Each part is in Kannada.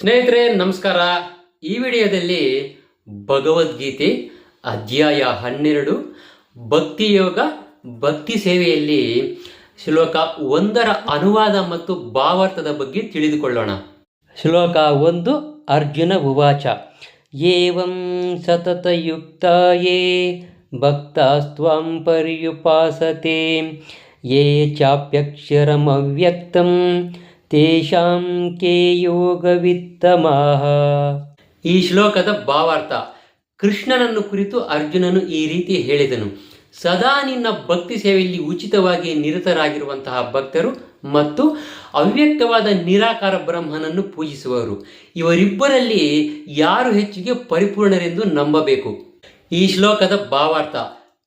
ಸ್ನೇಹಿತರೆ, ನಮಸ್ಕಾರ. ಈ ವಿಡಿಯೋದಲ್ಲಿ ಭಗವದ್ಗೀತೆ ಅಧ್ಯಾಯ ಹನ್ನೆರಡು, ಭಕ್ತಿ ಯೋಗ, ಭಕ್ತಿ ಸೇವೆಯಲ್ಲಿ ಶ್ಲೋಕ ಒಂದರ ಅನುವಾದ ಮತ್ತು ಭಾವಾರ್ಥದ ಬಗ್ಗೆ ತಿಳಿದುಕೊಳ್ಳೋಣ. ಶ್ಲೋಕ ಒಂದು, ಅರ್ಜುನ ಉವಾಚ. ಏವಂ ಸತತಯುಕ್ತಾಯೇ ಸ್ವಂ ಪರ್ಯುಪಾಸತೆ, ಯೇ ಚಾಪ್ಯಕ್ಷರಮವ್ಯಕ್ತಂ ತೇಷಾಂ ಕೇ ಯೋಗವಿತ್ತಮಾಹ. ಈ ಶ್ಲೋಕದ ಭಾವಾರ್ಥ, ಕೃಷ್ಣನನ್ನು ಕುರಿತು ಅರ್ಜುನನು ಈ ರೀತಿ ಹೇಳಿದನು. ಸದಾ ನಿನ್ನ ಭಕ್ತಿ ಸೇವೆಯಲ್ಲಿ ಉಚಿತವಾಗಿ ನಿರತರಾಗಿರುವಂತಹ ಭಕ್ತರು ಮತ್ತು ಅವ್ಯಕ್ತವಾದ ನಿರಾಕಾರ ಬ್ರಹ್ಮನನ್ನು ಪೂಜಿಸುವವರು. ಇವರಿಬ್ಬರಲ್ಲಿ ಯಾರು ಹೆಚ್ಚಿಗೆ ಪರಿಪೂರ್ಣರೆಂದು ನಂಬಬೇಕು? ಈ ಶ್ಲೋಕದ ಭಾವಾರ್ಥ,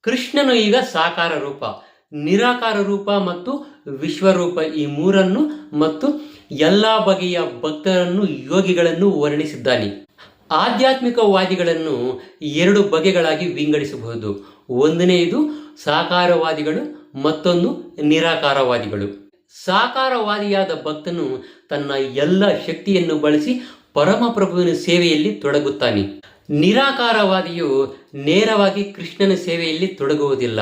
ಕೃಷ್ಣನು ಈಗ ಸಾಕಾರ ರೂಪ. ನಿರಾಕಾರ ರೂಪ ಮತ್ತು ವಿಶ್ವರೂಪ ಈ ಮೂರನ್ನು ಮತ್ತು ಎಲ್ಲ ಬಗೆಯ ಭಕ್ತರನ್ನು ಯೋಗಿಗಳನ್ನು ವರ್ಣಿಸಿದ್ದಾನೆ. ಆಧ್ಯಾತ್ಮಿಕವಾದಿಗಳನ್ನು ಎರಡು ಬಗೆಗಳಾಗಿ ವಿಂಗಡಿಸಬಹುದು. ಒಂದನೆಯದು ಸಾಕಾರವಾದಿಗಳು, ಮತ್ತೊಂದು ನಿರಾಕಾರವಾದಿಗಳು. ಸಾಕಾರವಾದಿಯಾದ ಭಕ್ತನು ತನ್ನ ಎಲ್ಲ ಶಕ್ತಿಯನ್ನು ಬಳಸಿ ಪರಮಪ್ರಭುವಿನ ಸೇವೆಯಲ್ಲಿ ತೊಡಗುತ್ತಾನೆ. ನಿರಾಕಾರವಾದಿಯು ನೇರವಾಗಿ ಕೃಷ್ಣನ ಸೇವೆಯಲ್ಲಿ ತೊಡಗುವುದಿಲ್ಲ.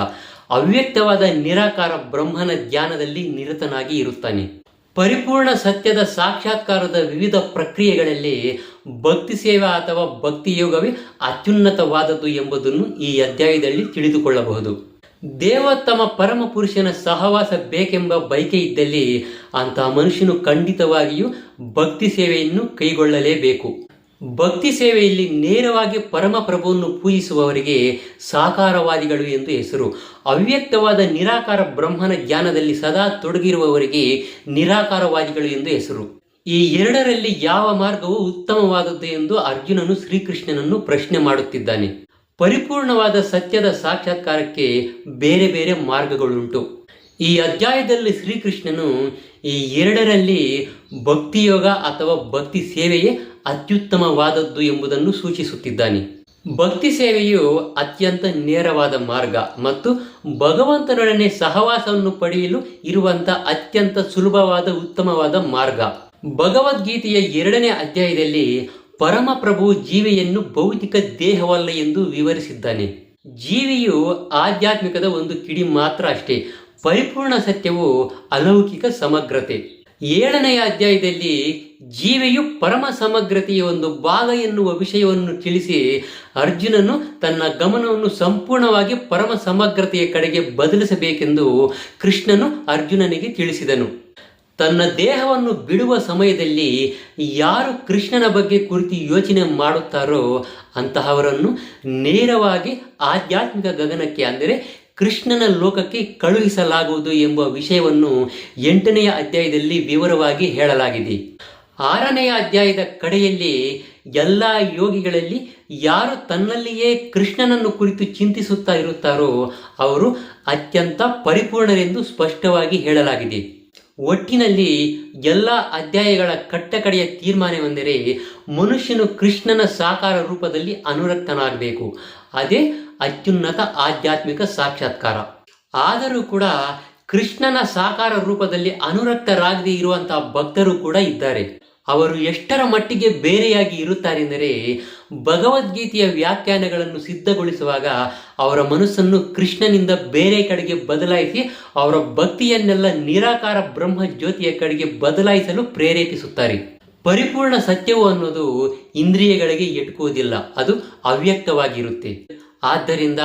ಅವ್ಯಕ್ತವಾದ ನಿರಾಕಾರ ಬ್ರಹ್ಮನ ಧ್ಯಾನದಲ್ಲಿ ನಿರತನಾಗಿ ಇರುತ್ತಾನೆ. ಪರಿಪೂರ್ಣ ಸತ್ಯದ ಸಾಕ್ಷಾತ್ಕಾರದ ವಿವಿಧ ಪ್ರಕ್ರಿಯೆಗಳಲ್ಲಿ ಭಕ್ತಿ ಸೇವೆ ಅಥವಾ ಭಕ್ತಿ ಯೋಗವೇ ಅತ್ಯುನ್ನತವಾದದ್ದು ಎಂಬುದನ್ನು ಈ ಅಧ್ಯಾಯದಲ್ಲಿ ತಿಳಿದುಕೊಳ್ಳಬಹುದು. ದೇವ ತಮ್ಮ ಪರಮ ಪುರುಷನ ಸಹವಾಸ ಬೇಕೆಂಬ ಬಯಕೆ ಇದ್ದಲ್ಲಿ ಅಂತಹ ಮನುಷ್ಯನು ಖಂಡಿತವಾಗಿಯೂ ಭಕ್ತಿ ಸೇವೆಯನ್ನು ಕೈಗೊಳ್ಳಲೇಬೇಕು. ಭಕ್ತಿ ಸೇವೆಯಲ್ಲಿ ನೇರವಾಗಿ ಪರಮಪ್ರಭುವನ್ನು ಪೂಜಿಸುವವರಿಗೆ ಸಾಕಾರವಾದಿಗಳು ಎಂದು ಹೆಸರು. ಅವ್ಯಕ್ತವಾದ ನಿರಾಕಾರ ಬ್ರಹ್ಮನ ಜ್ಞಾನದಲ್ಲಿ ಸದಾ ತೊಡಗಿರುವವರಿಗೆ ನಿರಾಕಾರವಾದಿಗಳು ಎಂದು ಹೆಸರು. ಈ ಎರಡರಲ್ಲಿ ಯಾವ ಮಾರ್ಗವು ಉತ್ತಮವಾದದ್ದು ಎಂದು ಅರ್ಜುನನು ಶ್ರೀಕೃಷ್ಣನನ್ನು ಪ್ರಶ್ನೆ ಮಾಡುತ್ತಿದ್ದಾನೆ. ಪರಿಪೂರ್ಣವಾದ ಸತ್ಯದ ಸಾಕ್ಷಾತ್ಕಾರಕ್ಕೆ ಬೇರೆ ಬೇರೆ ಮಾರ್ಗಗಳುಂಟು. ಈ ಅಧ್ಯಾಯದಲ್ಲಿ ಶ್ರೀಕೃಷ್ಣನು ಈ ಎರಡರಲ್ಲಿ ಭಕ್ತಿಯೋಗ ಅಥವಾ ಭಕ್ತಿ ಸೇವೆಯೇ ಅತ್ಯುತ್ತಮವಾದದ್ದು ಎಂಬುದನ್ನು ಸೂಚಿಸುತ್ತಿದ್ದಾನೆ. ಭಕ್ತಿ ಸೇವೆಯು ಅತ್ಯಂತ ನೇರವಾದ ಮಾರ್ಗ ಮತ್ತು ಭಗವಂತನೊಡನೆ ಸಹವಾಸವನ್ನು ಪಡೆಯಲು ಇರುವಂತ ಅತ್ಯಂತ ಸುಲಭವಾದ, ಉತ್ತಮವಾದ ಮಾರ್ಗ. ಭಗವದ್ಗೀತೆಯ ಎರಡನೇ ಅಧ್ಯಾಯದಲ್ಲಿ ಪರಮಪ್ರಭು ಜೀವಿಯನ್ನು ಭೌತಿಕ ದೇಹವಲ್ಲ ಎಂದು ವಿವರಿಸಿದ್ದಾನೆ. ಜೀವಿಯು ಆಧ್ಯಾತ್ಮಿಕದ ಒಂದು ಕಿಡಿ ಮಾತ್ರ ಅಷ್ಟೇ. ಪರಿಪೂರ್ಣ ಸತ್ಯವು ಅಲೌಕಿಕ ಸಮಗ್ರತೆ. ಏಳನೆಯ ಅಧ್ಯಾಯದಲ್ಲಿ ಜೀವಿಯು ಪರಮ ಸಮಗ್ರತೆಯ ಒಂದು ಭಾಗ ಎನ್ನುವ ವಿಷಯವನ್ನು ತಿಳಿಸಿ ಅರ್ಜುನನು ತನ್ನ ಗಮನವನ್ನು ಸಂಪೂರ್ಣವಾಗಿ ಪರಮ ಸಮಗ್ರತೆಯ ಕಡೆಗೆ ಬದಲಿಸಬೇಕೆಂದು ಕೃಷ್ಣನು ಅರ್ಜುನನಿಗೆ ತಿಳಿಸಿದನು. ತನ್ನ ದೇಹವನ್ನು ಬಿಡುವ ಸಮಯದಲ್ಲಿ ಯಾರು ಕೃಷ್ಣನ ಬಗ್ಗೆ ಕುರಿತು ಯೋಚನೆ ಮಾಡುತ್ತಾರೋ ಅಂತಹವರನ್ನು ನೇರವಾಗಿ ಆಧ್ಯಾತ್ಮಿಕ ಗಗನಕ್ಕೆ, ಅಂದರೆ ಕೃಷ್ಣನ ಲೋಕಕ್ಕೆ ಕಳುಹಿಸಲಾಗುವುದು ಎಂಬ ವಿಷಯವನ್ನು ಎಂಟನೆಯ ಅಧ್ಯಾಯದಲ್ಲಿ ವಿವರವಾಗಿ ಹೇಳಲಾಗಿದೆ. ಆರನೆಯ ಅಧ್ಯಾಯದ ಕಡೆಯಲ್ಲಿ ಎಲ್ಲ ಯೋಗಿಗಳಲ್ಲಿ ಯಾರು ತನ್ನಲ್ಲಿಯೇ ಕೃಷ್ಣನನ್ನು ಕುರಿತು ಚಿಂತಿಸುತ್ತಾ ಇರುತ್ತಾರೋ ಅವರು ಅತ್ಯಂತ ಪರಿಪೂರ್ಣರೆಂದು ಸ್ಪಷ್ಟವಾಗಿ ಹೇಳಲಾಗಿದೆ. ಒಟ್ಟಿನಲ್ಲಿ ಎಲ್ಲ ಅಧ್ಯಾಯಗಳ ಕಟ್ಟಕಡೆಯ ತೀರ್ಮಾನವೆಂದರೆ ಮನುಷ್ಯನು ಕೃಷ್ಣನ ಸಾಕಾರ ರೂಪದಲ್ಲಿ ಅನುರಕ್ತನಾಗಬೇಕು. ಅದೇ ಅತ್ಯುನ್ನತ ಆಧ್ಯಾತ್ಮಿಕ ಸಾಕ್ಷಾತ್ಕಾರ. ಆದರೂ ಕೂಡ ಕೃಷ್ಣನ ಸಾಕಾರ ರೂಪದಲ್ಲಿ ಅನುರಕ್ತರಾಗದೇ ಇರುವಂತಹ ಭಕ್ತರು ಕೂಡ ಇದ್ದಾರೆ. ಅವರು ಎಷ್ಟರ ಮಟ್ಟಿಗೆ ಬೇರೆಯಾಗಿ ಇರುತ್ತಾರೆಂದರೆ ಭಗವದ್ಗೀತೆಯ ವ್ಯಾಖ್ಯಾನಗಳನ್ನು ಸಿದ್ಧಗೊಳಿಸುವಾಗ ಅವರ ಮನಸ್ಸನ್ನು ಕೃಷ್ಣನಿಂದ ಬೇರೆ ಕಡೆಗೆ ಬದಲಾಯಿಸಿ ಅವರ ಭಕ್ತಿಯನ್ನೆಲ್ಲ ನಿರಾಕಾರ ಬ್ರಹ್ಮ ಜ್ಯೋತಿಯ ಕಡೆಗೆ ಬದಲಾಯಿಸಲು ಪ್ರೇರೇಪಿಸುತ್ತಾರೆ. ಪರಿಪೂರ್ಣ ಸತ್ಯವು ಅನ್ನೋದು ಇಂದ್ರಿಯಗಳಿಗೆ ಎಟುಕುವುದಿಲ್ಲ, ಅದು ಅವ್ಯಕ್ತವಾಗಿರುತ್ತೆ. ಆದ್ದರಿಂದ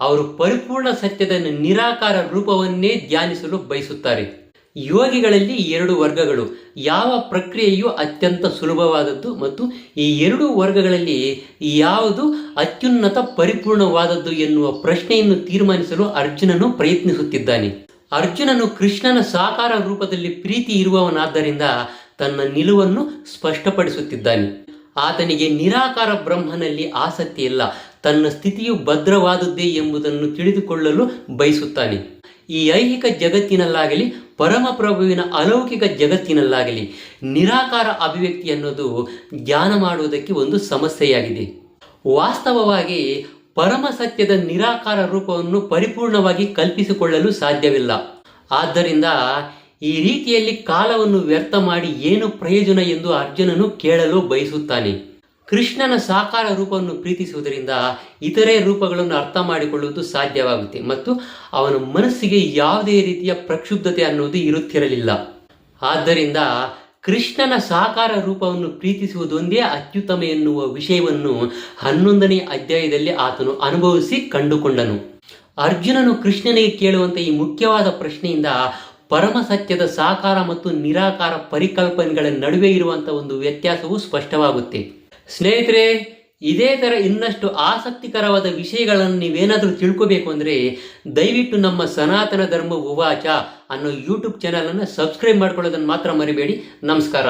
ಅವರು ಪರಿಪೂರ್ಣ ಸತ್ಯದ ನಿರಾಕಾರ ರೂಪವನ್ನೇ ಧ್ಯಾನಿಸಲು ಬಯಸುತ್ತಾರೆ. ಯೋಗಿಗಳಲ್ಲಿ ಎರಡು ವರ್ಗಗಳು. ಯಾವ ಪ್ರಕ್ರಿಯೆಯು ಅತ್ಯಂತ ಸುಲಭವಾದದ್ದು ಮತ್ತು ಈ ಎರಡು ವರ್ಗಗಳಲ್ಲಿ ಯಾವುದು ಅತ್ಯುನ್ನತ ಪರಿಪೂರ್ಣವಾದದ್ದು ಎನ್ನುವ ಪ್ರಶ್ನೆಯನ್ನು ತೀರ್ಮಾನಿಸಲು ಅರ್ಜುನನು ಪ್ರಯತ್ನಿಸುತ್ತಿದ್ದಾನೆ. ಅರ್ಜುನನು ಕೃಷ್ಣನ ಸಾಕಾರ ರೂಪದಲ್ಲಿ ಪ್ರೀತಿ ಇರುವವನಾದ್ದರಿಂದ ತನ್ನ ನಿಲುವನ್ನು ಸ್ಪಷ್ಟಪಡಿಸುತ್ತಿದ್ದಾನೆ. ಆತನಿಗೆ ನಿರಾಕಾರ ಬ್ರಹ್ಮನಲ್ಲಿ ಆಸಕ್ತಿ ಇಲ್ಲ ತನ್ನ ಸ್ಥಿತಿಯು ಭದ್ರವಾದದ್ದೇ ಎಂಬುದನ್ನು ತಿಳಿದುಕೊಳ್ಳಲು ಬಯಸುತ್ತಾನೆ. ಈ ಐಹಿಕ ಜಗತ್ತಿನಲ್ಲಾಗಲಿ, ಪರಮಪ್ರಭುವಿನ ಅಲೌಕಿಕ ಜಗತ್ತಿನಲ್ಲಾಗಲಿ, ನಿರಾಕಾರ ಅಭಿವ್ಯಕ್ತಿ ಅನ್ನೋದು ಧ್ಯಾನ ಮಾಡುವುದಕ್ಕೆ ಒಂದು ಸಮಸ್ಯೆಯಾಗಿದೆ. ವಾಸ್ತವವಾಗಿ ಪರಮ ಸತ್ಯದ ನಿರಾಕಾರ ರೂಪವನ್ನು ಪರಿಪೂರ್ಣವಾಗಿ ಕಲ್ಪಿಸಿಕೊಳ್ಳಲು ಸಾಧ್ಯವಿಲ್ಲ. ಆದ್ದರಿಂದ ಈ ರೀತಿಯಲ್ಲಿ ಕಾಲವನ್ನು ವ್ಯರ್ಥ ಮಾಡಿ ಏನು ಪ್ರಯೋಜನ ಎಂದು ಅರ್ಜುನನು ಕೇಳಲು ಬಯಸುತ್ತಾನೆ. ಕೃಷ್ಣನ ಸಾಕಾರ ರೂಪವನ್ನು ಪ್ರೀತಿಸುವುದರಿಂದ ಇತರೆ ರೂಪಗಳನ್ನು ಅರ್ಥ ಮಾಡಿಕೊಳ್ಳುವುದು ಸಾಧ್ಯವಾಗುತ್ತೆ ಮತ್ತು ಅವನ ಮನಸ್ಸಿಗೆ ಯಾವುದೇ ರೀತಿಯ ಪ್ರಕ್ಷುಬ್ಧತೆ ಅನ್ನುವುದು ಇರುತ್ತಿರಲಿಲ್ಲ. ಆದ್ದರಿಂದ ಕೃಷ್ಣನ ಸಾಕಾರ ರೂಪವನ್ನು ಪ್ರೀತಿಸುವುದೊಂದೇ ಅತ್ಯುತ್ತಮ ಎನ್ನುವ ವಿಷಯವನ್ನು ಹನ್ನೊಂದನೇ ಅಧ್ಯಾಯದಲ್ಲಿ ಆತನು ಅನುಭವಿಸಿ ಕಂಡುಕೊಂಡನು. ಅರ್ಜುನನು ಕೃಷ್ಣನಿಗೆ ಕೇಳುವಂತ ಈ ಮುಖ್ಯವಾದ ಪ್ರಶ್ನೆಯಿಂದ ಪರಮ ಸತ್ಯದ ಸಾಕಾರ ಮತ್ತು ನಿರಾಕಾರ ಪರಿಕಲ್ಪನೆಗಳ ನಡುವೆ ಇರುವಂಥ ಒಂದು ವ್ಯತ್ಯಾಸವು ಸ್ಪಷ್ಟವಾಗುತ್ತೆ. ಸ್ನೇಹಿತರೆ, ಇದೇ ಥರ ಇನ್ನಷ್ಟು ಆಸಕ್ತಿಕರವಾದ ವಿಷಯಗಳನ್ನು ನೀವೇನಾದರೂ ತಿಳ್ಕೋಬೇಕು ಅಂದರೆ ದಯವಿಟ್ಟು ನಮ್ಮ ಸನಾತನ ಧರ್ಮ ಉವಾಚ ಅನ್ನೋ ಯೂಟ್ಯೂಬ್ ಚಾನಲನ್ನು ಸಬ್ಸ್ಕ್ರೈಬ್ ಮಾಡ್ಕೊಳ್ಳೋದನ್ನು ಮಾತ್ರ ಮರಿಬೇಡಿ. ನಮಸ್ಕಾರ.